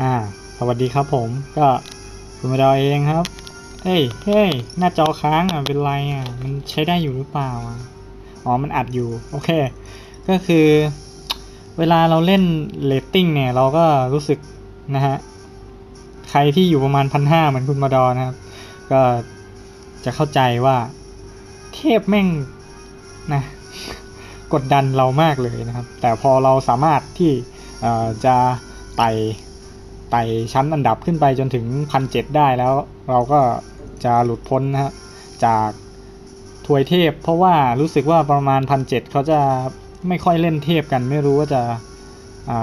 อ่า สวัสดีครับผม ก็คุณมาดอเองครับ เฮ้ย เฮ้ย หน้าจอค้างอะ เป็นไรอะ มันใช้ได้อยู่หรือเปล่าอะ อ๋อ มันอัดอยู่ โอเค ก็คือ เวลาเราเล่นเรตติ้งเนี่ย เราก็รู้สึกนะฮะ ใครที่อยู่ประมาณพันห้าเหมือนคุณมาดอนะครับ ก็จะเข้าใจว่าเทพแม่งนะกดดันเรามากเลยนะครับ แต่พอเราสามารถที่จะไต่ ไต่ชั้นอันดับขึ้นไปจนถึงพันเจ็ดได้แล้ว เราก็จะหลุดพ้นนะฮะจากถวยเทพ เพราะว่ารู้สึกว่าประมาณพันเจ็ดเขาจะไม่ค่อยเล่นเทพกัน ไม่รู้ว่าจะ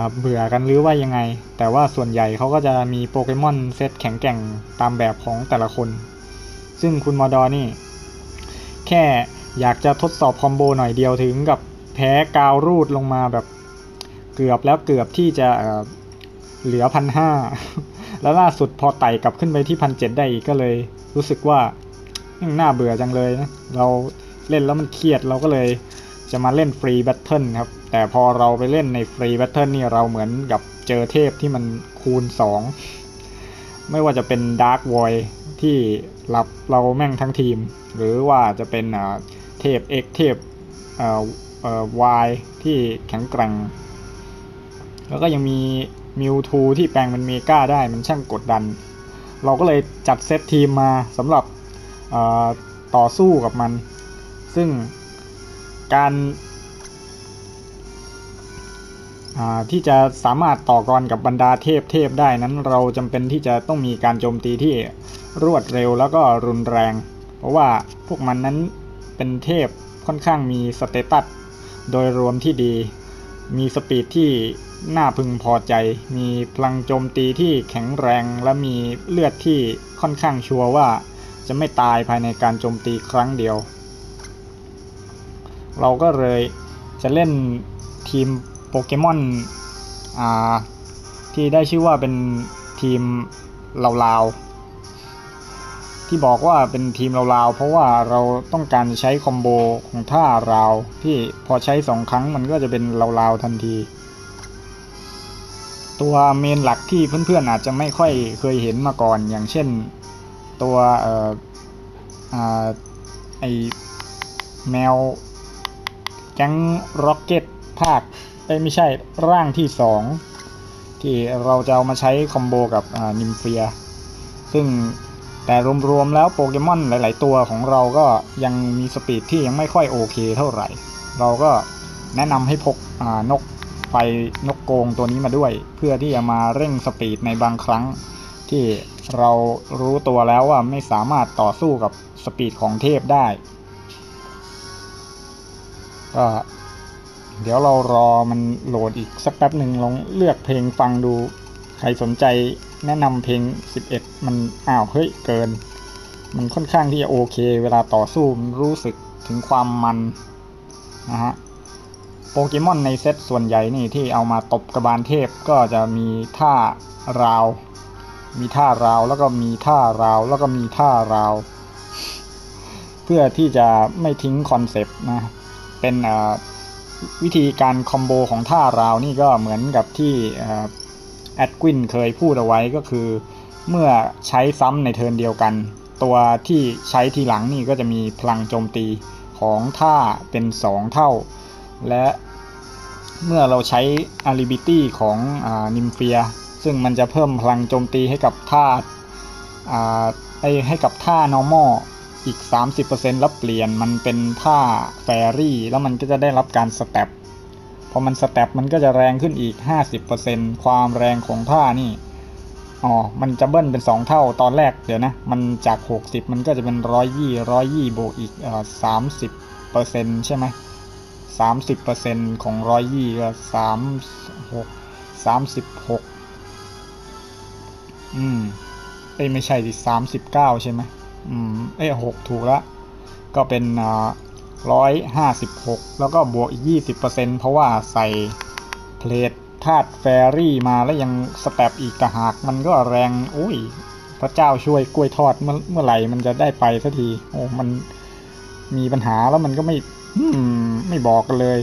าเบื่อกันหรือว่ายังไง แต่ว่าส่วนใหญ่เขาก็จะมีโปเกมอนเซตแข็งแกร่งตามแบบของแต่ละคน ซึ่งคุณมอดอนี่ แค่อยากจะทดสอบคอมโบหน่อยเดียวถึงกับแพ้กาวรูดลงมาแบบเกือบแล้วเกือบที่จะ เหลือพันห้าแล้วล่าสุดพอไต่กลับขึ้นไปที่พันเจ็ดได้อีกก็เลย รู้สึกว่ายังน่าเบื่อจังเลยนะเราเล่นแล้วมันเครียดเราก็เลยจะมาเล่นฟรีแบทเทิลครับ แต่พอเราไปเล่นในฟรีแบทเทิลนี่เราเหมือนกับเจอเทพที่มันคูณ 2 ไม่ว่าจะเป็นดาร์กวอยที่รับเราแม่งทั้งทีม หรือว่าจะเป็นเทพเทพเอ่อเอ่อ Y ที่แข็งแกร่ง แล้วก็ยังมี มิวทูที่แปลงเป็นเมกาได้มันช่างกดดัน เราก็เลยจัดเซตทีมมาสำหรับต่อสู้กับมัน ซึ่งการที่จะสามารถต่อกรกับบรรดาเทพเทพได้นั้นเราจำเป็นที่จะต้องมีการโจมตีที่รวดเร็วแล้วก็รุนแรง เพราะว่าพวกมันนั้นเป็นเทพค่อนข้างมีสเตตัสโดยรวมที่ดี มีสปีดที่ น่าพึงพอใจ มีพลังโจมตีที่แข็งแรงและมีเลือดที่ค่อนข้างชัวร์ว่า จะไม่ตายภายในการโจมตีครั้งเดียว เราก็เลยจะเล่นทีมโปเกมอนอ่าที่ได้ชื่อว่าเป็นทีมลาวๆที่บอกว่าเป็นทีมลาวๆเพราะว่าเราต้องการใช้คอมโบของท่าราวที่พอใช้สองครั้งมันก็จะเป็นลาวๆทันที ตัวเมนหลักที่เพื่อนๆอาจจะไม่ค่อยเคยเห็นมาก่อน อย่างเช่นตัวเอ่อไอแมวแก๊งร็อกเก็ตภาคเอ้ยไม่ใช่ร่างที่ 2 ที่เราจะเอามาใช้คอมโบกับนิมเฟีย ซึ่งแต่รวมๆแล้วโปเกมอนหลาย ๆ ตัวของเราก็ยังมีสปีดที่ยังไม่ค่อยโอเคเท่าไหร่ เราก็แนะนำให้พกนก ไฟนกโกงตัวนี้มาด้วย เพื่อที่จะมาเร่งสปีดในบางครั้ง ที่เรารู้ตัวแล้วว่าไม่สามารถต่อสู้กับสปีดของเทพได้ก็เดี๋ยวเรารอมันโหลดอีกสักแป๊บหนึ่งลองเลือกเพลงฟังดู ใครสนใจแนะนำเพลง 11 มันอ้าวเฮ้ยเกิน มันค่อนข้างที่จะโอเค เวลาต่อสู้รู้สึกถึงความมันนะฮะ โปเกมอนในเซตส่วนใหญ่นี่ที่เอามาตบกระบาลเทพก็จะมีท่าราว มีท่าราวแล้วก็มีท่าราวแล้วก็มีท่าราว เพื่อที่จะไม่ทิ้งคอนเซปต์นะ เป็นวิธีการคอมโบของท่าราวนี่ก็เหมือนกับที่แอดกวินเคยพูดเอาไว้ก็คือ เมื่อใช้ซ้ำในเทิร์นเดียวกัน ตัวที่ใช้ทีหลังนี่ก็จะมีพลังโจมตีของท่าเป็น 2 เท่า และเมื่อเราใช้ a l i b i t y ของนิมเฟียซึ่งมันจะเพิ่มพลังโจมตีให้กับท่าอ่าไอให้กับท่า normal อีก 30%แล้วเปลี่ยนมันเป็นท่าแฟรี่ แล้วมันก็จะได้รับการสเต็ปพอมันสเต็ปมันก็จะแรงขึ้นอีก 50%ความแรงของท่านี่อ๋อ มันจะเบิ้ลเป็น 2 เท่าตอนแรกเดี๋ยวนะ มันจาก 60 มันก็จะเป็น 120 120บวกอีกเอ่อ30%ใช่ไหม 30%ของ120ก็36 36อืมเอ้ไม่ใช่ดิ39ใช่ไหมอืมเอ้หกถูกล้วก็เป็นอ่าร้อยห้าสิบหกแล้วก็บวกอีกยี่สิบเปอร์เซ็นเพราะว่าใส่เพลทธาตุแฟรี่มาแล้วยังสแตปอีกกระหากมันก็แรงโอ้ยพระเจ้าช่วยกล้วยทอดเมื่อเมื่อไหร่มันจะได้ไปสักทีโอ้มันมีปัญหาแล้วมันก็ไม่ อืม ไม่บอกกันเลย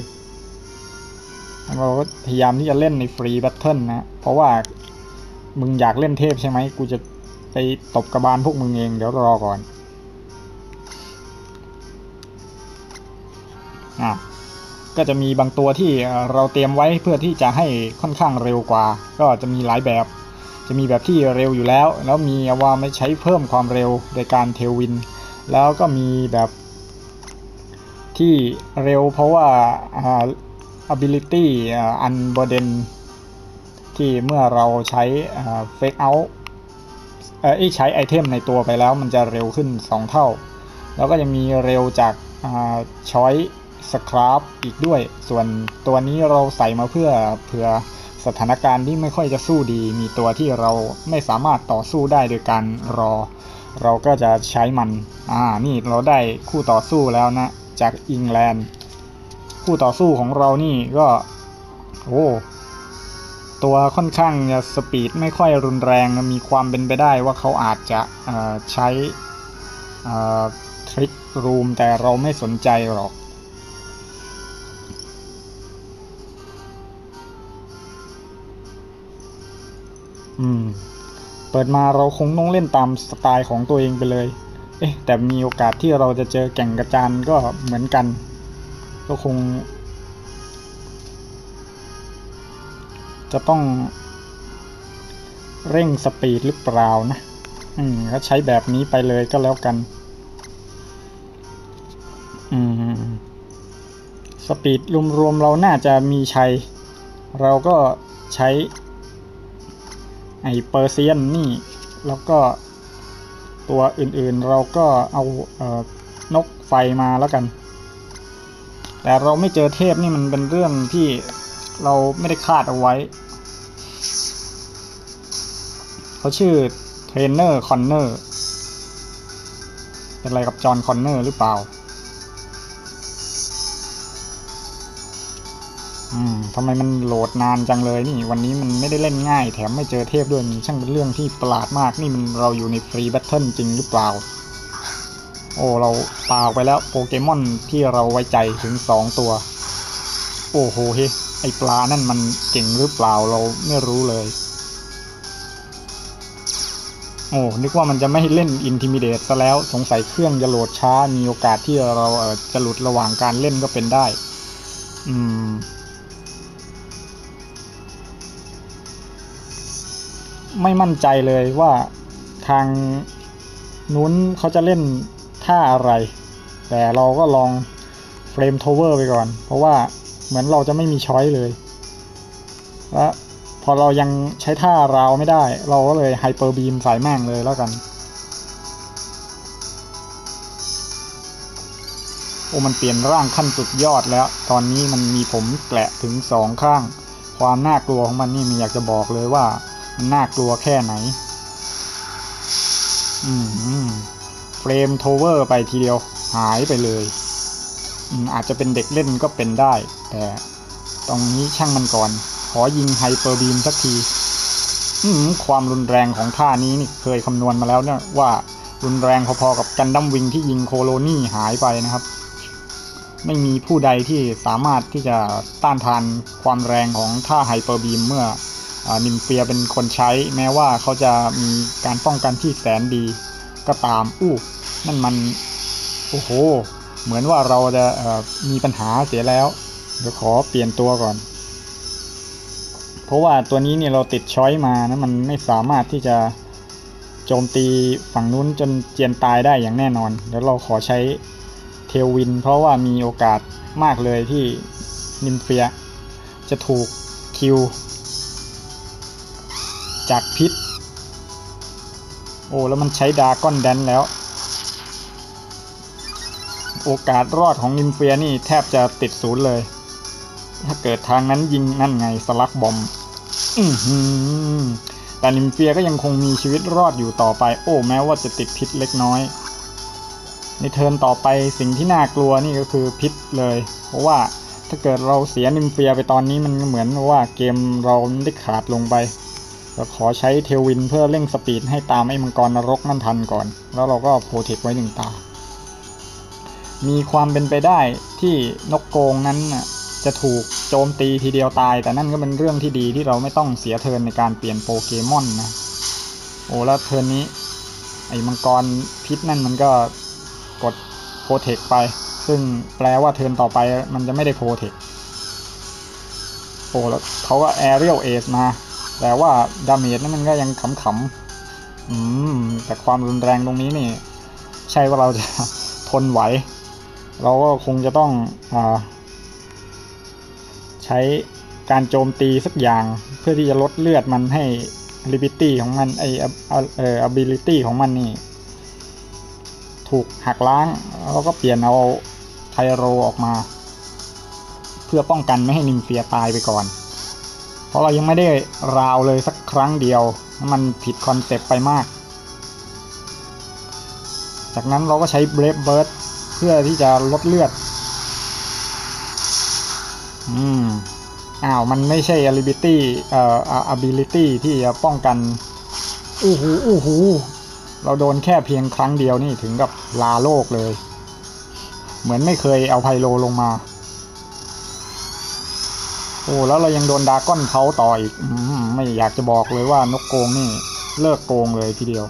เราก็พยายามที่จะเล่นในฟรีแบทเทิลนะ เพราะว่ามึงอยากเล่นเทพใช่ไหม กูจะไปตบกระบาลพวกมึงเอง เดี๋ยวรอก่อน อะ ก็จะมีบางตัวที่เราเตรียมไว้เพื่อที่จะให้ค่อนข้างเร็วกว่า ก็จะมีหลายแบบ จะมีแบบที่เร็วอยู่แล้ว แล้วมีว่าไม่ใช้เพิ่มความเร็วโดยการเทลวิน แล้วก็มีแบบ ที่เร็วเพราะว่า ability อันบเดนที่เมื่อเราใช้เฟกเอาเออใช้ไอเทมในตัวไปแล้วมันจะเร็วขึ้น 2 เท่า แล้วก็จะมีเร็วจากช้อยสครับอีกด้วย ส่วนตัวนี้เราใส่มาเพื่อเผื่อสถานการณ์ที่ไม่ค่อยจะสู้ดี มีตัวที่เราไม่สามารถต่อสู้ได้โดยการรอ เราก็จะใช้มัน อ่า นี่เราได้คู่ต่อสู้แล้วนะ จากอิงแลนด์ คู่ต่อสู้ของเรานี่ก็โอ้ตัวค่อนข้างจะสปีดไม่ค่อยรุนแรงมีความเป็นไปได้ว่าเขาอาจจะใช้ทริครูมแต่เราไม่สนใจหรอก อืม เปิดมาเราคงต้องเล่นตามสไตล์ของตัวเองไปเลย เอ๊ะแต่มีโอกาสที่เราจะเจอแก่งกระจานก็เหมือนกัน ก็คง จะต้อง เร่งสปีดหรือเปล่านะ อืมก็ใช้แบบนี้ไปเลยก็แล้วกัน อืม สปีดรวมๆเราน่าจะมีชัยเราก็ใช้ ไอเปอร์เซียนนี่ แล้วก็ ตัวอื่นๆ เราก็เอาเออนกไฟมาแล้วกัน แต่เราไม่เจอเทพนี่มันเป็นเรื่องที่เราไม่ได้คาดเอาไว้ เขาชื่อเทรนเนอร์คอนเนอร์ เป็นอะไรกับจอห์นคอนเนอร์หรือเปล่า อืมทำไมมันโหลดนานจังเลยนี่ วันนี้มันไม่ได้เล่นง่าย แถมไม่เจอเทพด้วยมันช่างเป็นเรื่องที่ประหลาดมากนี่มันเราอยู่ในฟรีแบทเทิลจริงหรือเปล่า โอ้เราปาไปแล้วโปเกมอนที่เราไว้ใจถึงสองตัว โอ้โหเฮ้ไอปลานั่นมันเก่งหรือเปล่าเราไม่รู้เลย โอ้นึกว่ามันจะไม่เล่นอินทิมิเดตซะแล้วสงสัยเครื่องจะโหลดช้ามีโอกาสที่เราเออจะหลุดระหว่างการเล่นก็เป็นได้ อืม ไม่มั่นใจเลยว่าทางนู้นเขาจะเล่นท่าอะไร แต่เราก็ลองเฟรมโทเวอร์ไปก่อน เพราะว่าเหมือนเราจะไม่มีช้อยเลย และพอเรายังใช้ท่าราวไม่ได้ เราก็เลยไฮเปอร์บีมใส่แม่งเลยแล้วกัน โอ้มันเปลี่ยนร่างขั้นสุดยอดแล้ว ตอนนี้มันมีผมแกละถึงสองข้าง ความน่ากลัวของมันนี่มีอยากจะบอกเลยว่า มันน่ากลัวแค่ไหน อืมเฟรมโทเวอร์ไปทีเดียว หายไปเลย อืมอาจจะเป็นเด็กเล่นก็เป็นได้ แต่ตรงนี้ช่างมันก่อน ขอยิงไฮเปอร์บีมสักที อืมความรุนแรงของท่านี้นี่เคยคำนวณมาแล้วเนี่ยว่ารุนแรงพอๆกับกันดั้มวิงที่ยิงโคโลนี่หายไปนะครับ ไม่มีผู้ใดที่สามารถที่จะต้านทานความแรงของท่าไฮเปอร์บีมเมื่อ นิมเฟียเป็นคนใช้ แม้ว่าเขาจะมีการป้องกันที่แสนดีก็ตามอู้นั่นมันโอ้โห เหมือนว่าเราจะมีปัญหาเสียแล้ว เดี๋ยวขอเปลี่ยนตัวก่อน เพราะว่าตัวนี้เนี่ยเราติดช้อยมานะมันไม่สามารถที่จะโจมตีฝั่งนู้นจนเจียนตายได้อย่างแน่นอน เดี๋ยวเราขอใช้เทลวิน เพราะว่ามีโอกาสมากเลยที่นิมเฟีย จะถูกคิว จากพิษ โอ้แล้วมันใช้ดาก้อนแดนแล้ว โอกาสรอดของนิมเฟียนี่แทบจะติดศูนย์เลย ถ้าเกิดทางนั้นยิงนั่นไงสลักบอมอืมแต่นิมเฟียก็ยังคงมีชีวิตรอดอยู่ต่อไป โอ้แม้ว่าจะติดพิษเล็กน้อย ในเทิร์นต่อไปสิ่งที่น่ากลัวนี่ก็คือพิษเลย เพราะว่าถ้าเกิดเราเสียนิมเฟียไปตอนนี้มันเหมือนว่าเกมเราได้ขาดลงไป เราขอใช้เทวินเพื่อเร่งสปีดให้ตามไอ้มังกรนรกนั่นทันก่อน แล้วเราก็โปรเทคไว้หนึ่งตา มีความเป็นไปได้ที่นกโกงนั้นจะจะถูกโจมตีทีเดียวตาย แต่นั่นก็เป็นเรื่องที่ดีที่เราไม่ต้องเสียเทินในการเปลี่ยนโปเกมอนนะ โอ้แล้วเทินนี้ ไอ้มังกรพิษนั่นมันก็กดโปรเทคไป ซึ่งแปลว่าเทินต่อไปมันจะไม่ได้โปรเทคโอ้แล้วเขาก็แอเรียลเอสมา แต่ว่าดาเมจนั้นมันก็ยังขำๆอืมแต่ความรุนแรงตรงนี้นี่ ใช่ว่าเราจะทนไหว เราก็คงจะต้องอใช้การโจมตีสักอย่างเพื่อที่จะลดเลือดมันให้ ability ของมันไอเอ่อ ability ของมันนี่ ถูกหักล้าง แล้วก็เปลี่ยนเอาไทโรออกมา เพื่อป้องกันไม่ให้นิมเฟียตายไปก่อน เพราะเรายังไม่ได้ราวเลยสักครั้งเดียว มันผิดคอนเซปต์ไปมาก จากนั้นเราก็ใช้เบรฟเบิร์ดเพื่อที่จะลดเลือด อืม อ้าว มันไม่ใช่ ability เอ่อ ability ที่จะป้องกัน อู้หู อู้หู เราโดนแค่เพียงครั้งเดียวนี่ถึงกับลาโลกเลย เหมือนไม่เคยเอาไพโลลงมา โอ้แล้วเรายังโดนดาก้อนเผาต่ออีกอไม่อยากจะบอกเลยว่านกโกงนี่เลิกโกงเลยทีเดียว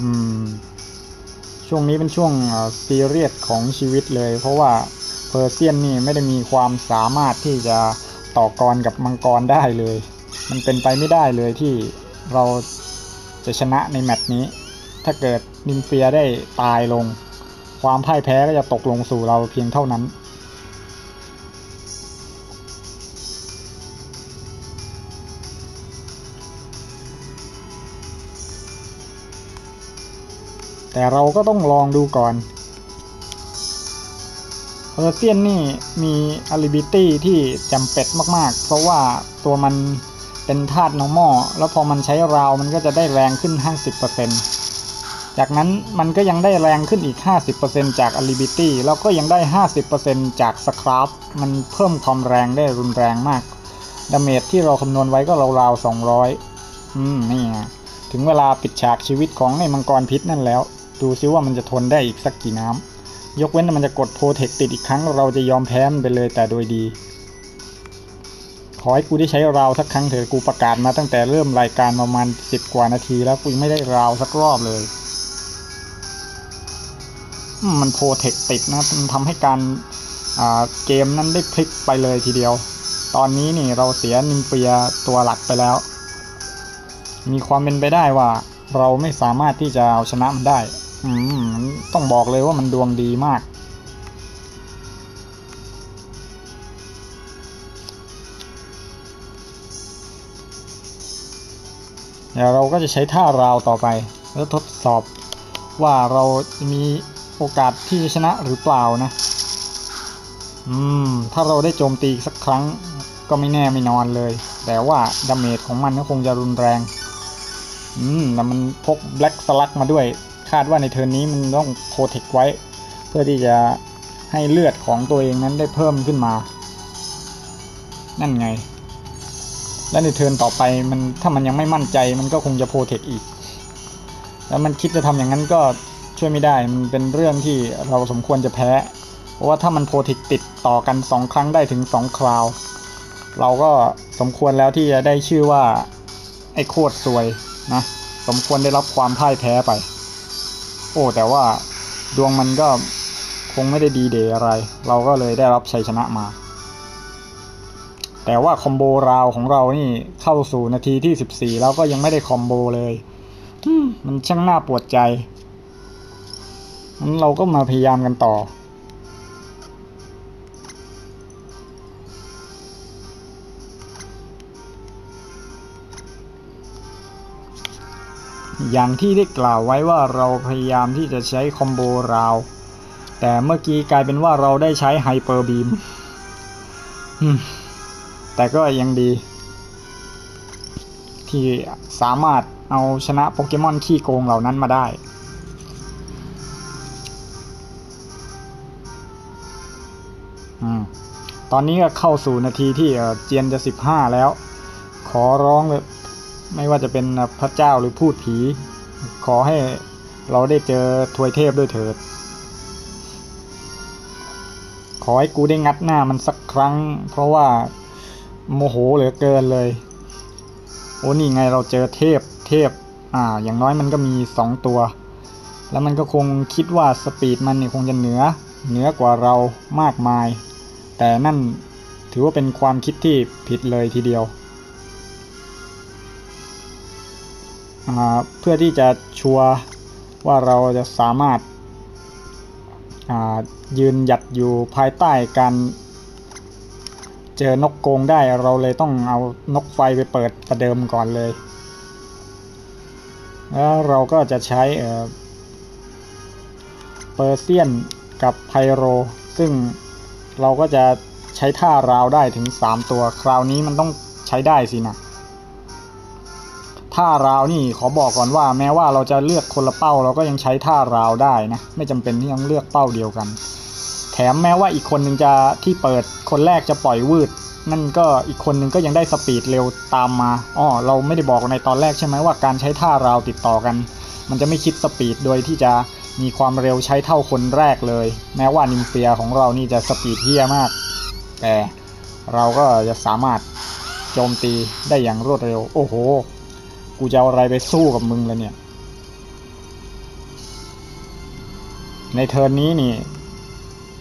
อืม ช่วงนี้เป็นช่วงซีเรียสของชีวิตเลย เพราะว่าเพอร์เซียนนี่ไม่ได้มีความสามารถที่จะต่อกรกับมังกรได้เลย มันเป็นไปไม่ได้เลยที่เราจะชนะในแมตช์นี้ ถ้าเกิดนิมเฟียได้ตายลง ความพ่ายแพ้ก็จะตกลงสู่เราเพียงเท่านั้น แต่เราก็ต้องลองดูก่อนเพอร์เซียนนี่มีอ l ิบิตี้ที่จำเป็ดมากๆ เพราะว่าตัวมันเป็นธาตุนอร์มอแล้วพอมันใช้ราวมันก็จะได้แรงขึ้น 50% จากนั้นมันก็ยังได้แรงขึ้นอีก 50%จากอ l ิบิตี้แล้วก็ยังได้ 50%จากสครับมันเพิ่มความแรงได้รุนแรงมาก ดาเมจที่เราคำนวณไว้ก็ราวๆ 200 อืม นี่ไงถึงเวลาปิดฉากชีวิตของไอ้มังกรพิษนั่นแล้ว ดูซิว่ามันจะทนได้อีกสักกี่น้ำ ยกเว้นมันจะกดโปรเทคติดอีกครั้ง เราจะยอมแพ้มันไปเลยแต่โดยดี ขอให้กูได้ใช้ราวสักครั้งเถอะกูประกาศมาตั้งแต่เริ่มรายการประมาณสิบกว่านาทีแล้วกูยังไม่ได้ราวสักรอบเลย มันโปรเทคติดนะมันทำให้การเกมนั้นได้พลิกไปเลยทีเดียว ตอนนี้นี่เราเสียนิมเฟียตัวหลักไปแล้ว มีความเป็นไปได้ว่าเราไม่สามารถที่จะเอาชนะมันได้ อืมต้องบอกเลยว่ามันดวงดีมาก เดี๋ยวเราก็จะใช้ท่าราวต่อไป แล้วทดสอบว่าเรามี โอกาสที่จะชนะหรือเปล่านะ อืม ถ้าเราได้โจมตีสักครั้งก็ไม่แน่ไม่นอนเลย แต่ว่าดาเมจของมันก็คงจะรุนแรง อืมแล้วมันพกแบล็กสลักมาด้วย คาดว่าในเทิร์นนี้มันต้องโปรเทคไว้ เพื่อที่จะให้เลือดของตัวเองนั้นได้เพิ่มขึ้นมา นั่นไง และในเทิร์นต่อไปมันถ้ามันยังไม่มั่นใจมันก็คงจะโปรเทคอีก แล้วมันคิดจะทำอย่างนั้นก็ ช่วยไม่ได้ มันเป็นเรื่องที่เราสมควรจะแพ้ เพราะว่าถ้ามันโปรเทคติดต่อกันสองครั้งได้ถึงสองคราว เราก็สมควรแล้วที่จะได้ชื่อว่า ไอ้โคตรซวยนะ สมควรได้รับความพ่ายแพ้ไป โอ้แต่ว่าดวงมันก็คงไม่ได้ดีเดย์อะไร เราก็เลยได้รับชัยชนะมา แต่ว่าคอมโบราวของเรานี่เข้าสู่นาทีที่ 14 แล้วก็ยังไม่ได้คอมโบเลย มันช่างน่าปวดใจั้นเราก็มาพยายามกันต่อ อย่างที่ได้กล่าวไว้ว่าเราพยายามที่จะใช้คอมโบราว แต่เมื่อกี้กลายเป็นว่าเราได้ใช้ไฮเปอร์บีม แต่ก็ยังดี ที่สามารถเอาชนะโปเกมอนขี้โกงเหล่านั้นมาได้ อตอนนี้ก็เข้าสู่นาทีที่เอ่อเจียนจะสิบห้าแล้ว ขอร้องเลยไม่ว่าจะเป็นพระเจ้าหรือพูดผี ขอให้เราได้เจอทวยเทพด้วยเถิด ขอให้กูได้งัดหน้ามันสักครั้ง เพราะว่าโมโหเหลือเกินเลย โอ้นี่ไงเราเจอเทพเทพ อ่า อย่างน้อยมันก็มีสองตัว แล้วมันก็คงคิดว่าสปีดมันเนี่ยคงจะเหนือ เหนือกว่าเรามากมาย แต่นั่นถือว่าเป็นความคิดที่ผิดเลยทีเดียว เพื่อที่จะชัวร์ว่าเราจะสามารถายืนหยัดอยู่ภายใต้การเจอนกโกงได้เราเลยต้องเอานกไฟไปเปิดประเดิมก่อนเลย แล้วเราก็จะใช้เอ่อเปอร์เซียนกับไพโร ซึ่ง เราก็จะใช้ท่าราวได้ถึง 3 ตัว คราวนี้มันต้องใช้ได้สินะท่าราวนี่ขอบอกก่อนว่า แม้ว่าเราจะเลือกคนละเป้า เราก็ยังใช้ท่าราวได้นะ ไม่จำเป็นที่ต้องเลือกเป้าเดียวกัน แถมแม้ว่าอีกคนหนึ่งจะที่เปิดคนแรกจะปล่อยวืด นั่นก็อีกคนหนึ่งก็ยังได้สปีดเร็วตามมาอ๋อเราไม่ได้บอกในตอนแรกใช่ไหมว่าการใช้ท่าราวติดต่อกัน มันจะไม่คิดสปีดโดยที่จะ มีความเร็วใช้เท่าคนแรกเลย แม้ว่านิมเฟียของเรานี่จะสปีดเฮี้ยมาก แต่เราก็จะสามารถโจมตีได้อย่างรวดเร็ว โอ้โห กูจะเอาอะไรไปสู้กับมึงเลยเนี่ย ในเทิร์นนี้นี่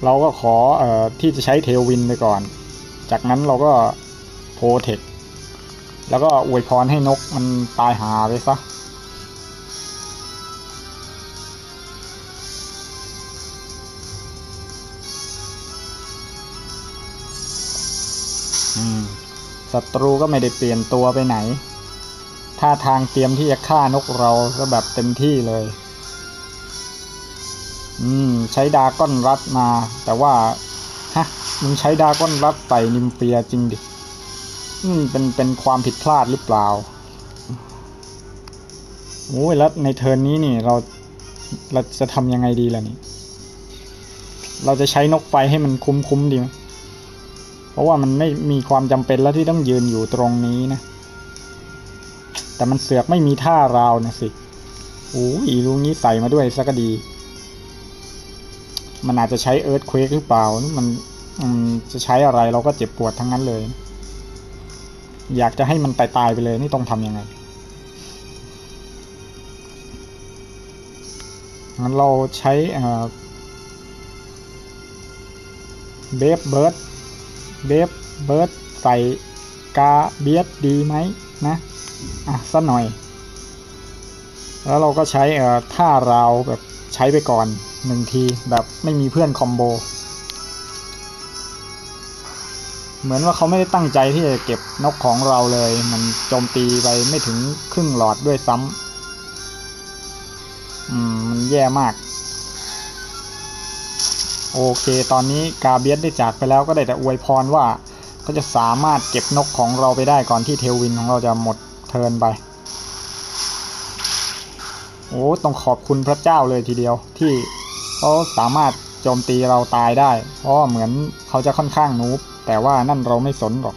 เราก็ขอเอ่อที่จะใช้เทลวินไปก่อน จากนั้นเราก็โพเทคแล้วก็อวยพรให้นกมันตายหาไปซะ ศัตรูก็ไม่ได้เปลี่ยนตัวไปไหนท่าทางเตรียมที่จะฆ่านกเราก็แบบเต็มที่เลย อืม ใช้ดาก้อนรัดมา แต่ว่า ฮะ มึงใช้ดาก้อนรัดใส่นิมเฟียจริงดิ อืม เป็น เป็นความผิดพลาดหรือเปล่าโอ้ยแล้วในเทิร์นนี้นี่เรา เราจะทำยังไงดีล่ะนี่ เราจะใช้นกไฟให้มันคุ้มๆดีไหม เพราะว่ามันไม่มีความจำเป็นแล้วที่ต้องยืนอยู่ตรงนี้นะ แต่มันเสือกไม่มีท่าราวนะสิโอ้ยลูกนี้ใส่มาด้วยสักก็ดี มันอาจจะใช้เอิร์ธเควกหรือเปล่า มันมจะใช้อะไรเราก็เจ็บปวดทั้งนั้นเลย อยากจะให้มันตายๆไปเลยนี่ต้องทำยังไงงั้นเราใช้เบฟเบิร์ด เบฟเบิร์ดใส่กาเบียดดีไหมนะ อะสักหน่อย แล้วเราก็ใช้เอ่อท่าราวแบบใช้ไปก่อนหนึ่งทีแบบไม่มีเพื่อนคอมโบ เหมือนว่าเขาไม่ได้ตั้งใจที่จะเก็บนกของเราเลย มันโจมตีไปไม่ถึงครึ่งหลอดด้วยซ้ำอืมมันแย่มาก โอเค ตอนนี้กาเบียสได้จากไปแล้วก็ได้แต่อวยพรว่าเขาจะสามารถเก็บนกของเราไปได้ก่อนที่เทลวินของเราจะหมดเทินไป โอ้ต้องขอบคุณพระเจ้าเลยทีเดียวที่เขาสามารถโจมตีเราตายได้ เพราะเหมือนเขาจะค่อนข้างนูบแต่ว่านั่นเราไม่สนหรอก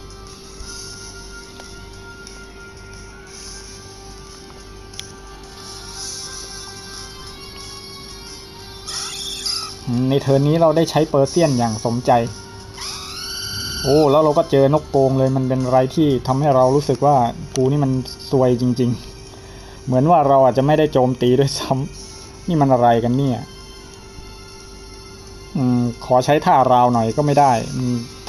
ในเทิร์นนี้เราได้ใช้เปอร์เซียนอย่างสมใจ โอ้แล้วเราก็เจอนกโกงเลยมันเป็นอะไรที่ทำให้เรารู้สึกว่ากูนี่มันซวยจริง ๆ เหมือนว่าเราอาจจะไม่ได้โจมตีด้วยซ้ำนี่มันอะไรกันเนี่ยอขอใช้ท่าราวหน่อยก็ไม่ได้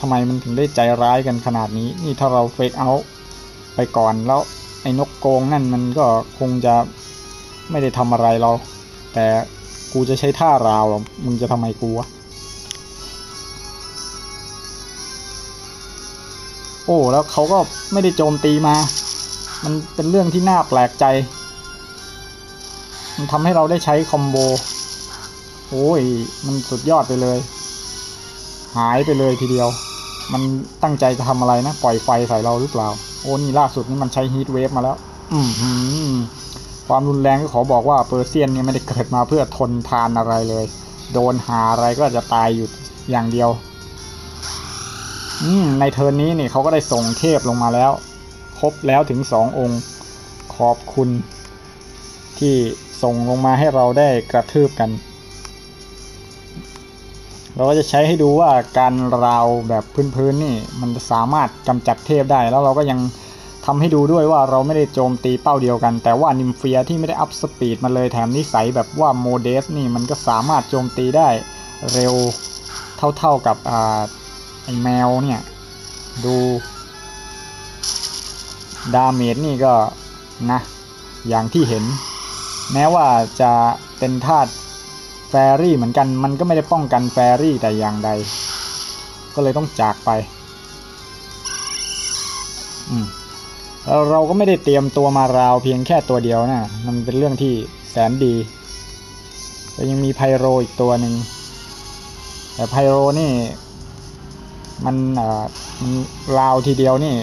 ทำไมมันถึงได้ใจร้ายกันขนาดนี้ นี่ถ้าเราเฟกเอาไปก่อนแล้วไอ้นกโกงนั่นมันก็คงจะไม่ได้ทำอะไรเรา แต่ กูจะใช้ท่าราวหรอมึงจะทำไมกูวะโอ้แล้วเขาก็ไม่ได้โจมตีมา มันเป็นเรื่องที่น่าแปลกใจ มันทำให้เราได้ใช้คอมโบ โอ้ย มันสุดยอดไปเลย หายไปเลยทีเดียว มันตั้งใจจะทำอะไรนะ ปล่อยไฟใส่เราหรือเปล่า โอ้นี่ล่าสุดนี่มันใช้ฮีทเวฟมาแล้ว อืมหืม ความรุนแรงก็ขอบอกว่าเปอร์เซียนเนี่ยไม่ได้เกิดมาเพื่อทนทานอะไรเลย โดนหาอะไรก็จะตายอยู่อย่างเดียวอืในเทิร์นนี้นี่เขาก็ได้ส่งเทพลงมาแล้ว ครบแล้วถึงสององค์ ขอบคุณ ที่ส่งลงมาให้เราได้กระทืบกัน เราก็จะใช้ให้ดูว่าการราวแบบพื้นๆนี่ มันสามารถกำจัดเทพได้แล้วเราก็ยัง ทำให้ดูด้วยว่าเราไม่ได้โจมตีเป้าเดียวกัน แต่ว่านิมเฟียที่ไม่ได้อัพสปีดมาเลยแถมนิสัยแบบว่าโมเดสนี่มันก็สามารถโจมตีได้เร็วเท่าๆกับอ่าไอแมวเนี่ย ดูดาเมจนี่ก็นะ อย่างที่เห็น แม้ว่าจะเป็นธาตุแฟรี่เหมือนกันมันก็ไม่ได้ป้องกันแฟรี่แต่อย่างใด ก็เลยต้องจากไป อืม เราก็ไม่ได้เตรียมตัวมาราวเพียงแค่ตัวเดียวนะมันเป็นเรื่องที่แสนดีแต่ยังมีไพโรอีกตัวหนึ่งแต่ไพโรนี่ มันอ่อมันราวทีเดียวนี่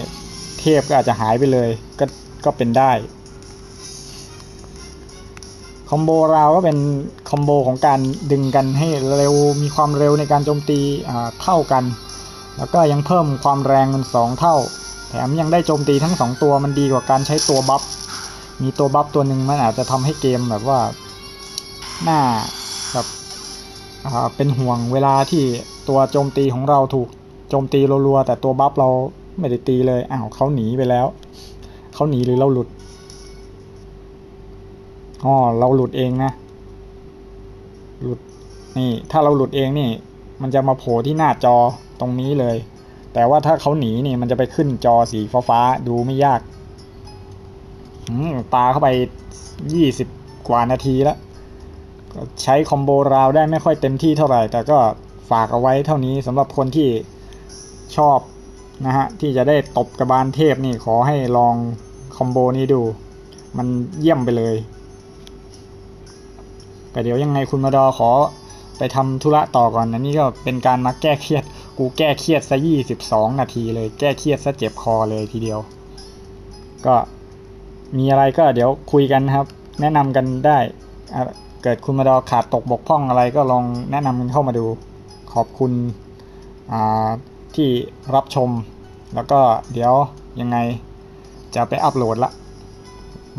เทพก็อาจจะหายไปเลย ก็ก็เป็นได้ คอมโบราวก็เป็นคอมโบของการดึงกันให้เร็วมีความเร็วในการโจมตีเท่ากัน แล้วก็ยังเพิ่มความแรงมันสองเท่า มยังได้โจมตีทั้งสองตัวมันดีกว่าการใช้ตัวบัฟ มีตัวบัฟตัวหนึ่งมันอาจจะทำให้เกมแบบว่าหน่าแบบเป็นห่วงเวลาที่ตัวโจมตีของเราถูกโจมตีรัวๆแต่ตัวบัฟเราไม่ได้ตีเลยอ้าวเขาหนีไปแล้วเขาหนีหรือเราหลุดอ๋อเราหลุดเองนะ หลุดนี่ถ้าเราหลุดเองนี่ มันจะมาโผล่ที่หน้าจอตรงนี้เลย แต่ว่าถ้าเขาหนีนี่มันจะไปขึ้นจอสีฟ้าๆดูไม่ยากอืมปาเข้าไปยี่สิบกว่านาทีแล้วใช้คอมโบราวได้ไม่ค่อยเต็มที่เท่าไหร่ แต่ก็ฝากเอาไว้เท่านี้สำหรับคนที่ชอบนะฮะ ที่จะได้ตบกระบาลเทพนี่ขอให้ลองคอมโบนี้ดู มันเยี่ยมไปเลย แต่เดี๋ยวยังไงคุณมาดอขอ ไปทำธุระต่อก่อนนะนี่ก็เป็นการมาแก้เครียด กูแก้เครียดซะยี่สิบสองนาทีเลย แก้เครียดซะเจ็บคอเลยทีเดียว ก็มีอะไรก็เดี๋ยวคุยกันนะครับ แนะนำกันได้ เกิดคุณมาดอขาดตกบกพร่องอะไรก็ลองแนะนำกันเข้ามาดู ขอบคุณที่รับชม แล้วก็เดี๋ยวยังไงจะไปอัปโหลดละ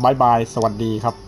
บายบาย สวัสดีครับ